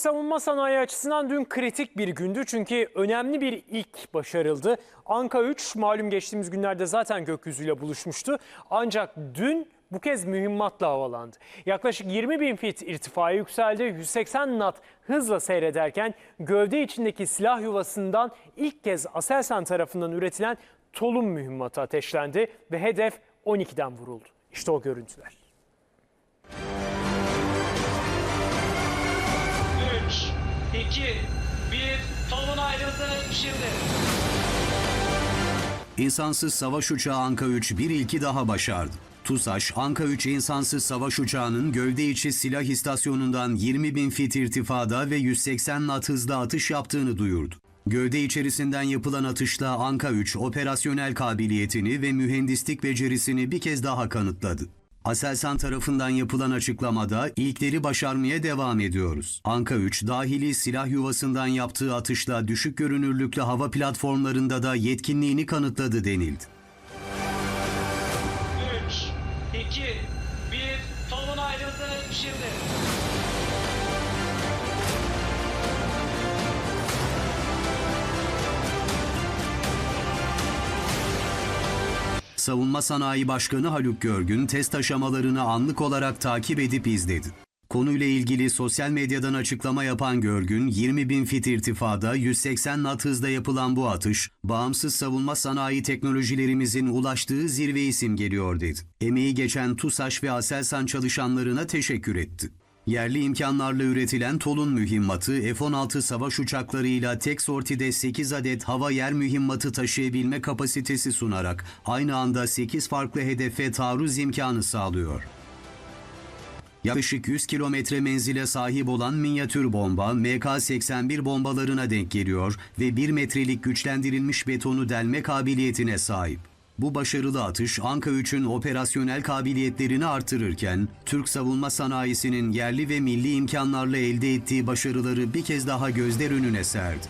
Savunma sanayi açısından dün kritik bir gündü çünkü önemli bir ilk başarıldı. Anka 3 malum geçtiğimiz günlerde zaten gökyüzüyle buluşmuştu. Ancak dün bu kez mühimmatla havalandı. Yaklaşık 20 bin fit irtifaya yükseldi. 180 knot hızla seyrederken gövde içindeki silah yuvasından ilk kez Aselsan tarafından üretilen Tolun mühimmatı ateşlendi ve hedef 12'den vuruldu. İşte o görüntüler. 2, 1, solun ayrıldı şimdi. İnsansız savaş uçağı Anka 3 bir ilki daha başardı. TUSAŞ, Anka 3 insansız savaş uçağının gövde içi silah istasyonundan 20 bin fit irtifada ve 180 knot hızla atış yaptığını duyurdu. Gövde içerisinden yapılan atışla Anka 3 operasyonel kabiliyetini ve mühendislik becerisini bir kez daha kanıtladı. Aselsan tarafından yapılan açıklamada ilkleri başarmaya devam ediyoruz. Anka 3 dahili silah yuvasından yaptığı atışla düşük görünürlüklü hava platformlarında da yetkinliğini kanıtladı denildi. 3, 2, 1, solun ayrıldı şimdi. Savunma Sanayi Başkanı Haluk Görgün test aşamalarını anlık olarak takip edip izledi. Konuyla ilgili sosyal medyadan açıklama yapan Görgün, 20 bin fit irtifada 180 knot hızda yapılan bu atış, bağımsız savunma sanayi teknolojilerimizin ulaştığı zirveyi simgeliyor dedi. Emeği geçen TUSAŞ ve Aselsan çalışanlarına teşekkür etti. Yerli imkanlarla üretilen Tolun mühimmatı F-16 savaş uçaklarıyla tek sortide 8 adet hava yer mühimmatı taşıyabilme kapasitesi sunarak aynı anda 8 farklı hedefe taarruz imkanı sağlıyor. Yaklaşık 100 kilometre menzile sahip olan minyatür bomba MK-81 bombalarına denk geliyor ve 1 metrelik güçlendirilmiş betonu delme kabiliyetine sahip. Bu başarılı atış Anka 3'ün operasyonel kabiliyetlerini artırırken Türk savunma sanayisinin yerli ve milli imkanlarla elde ettiği başarıları bir kez daha gözler önüne serdi.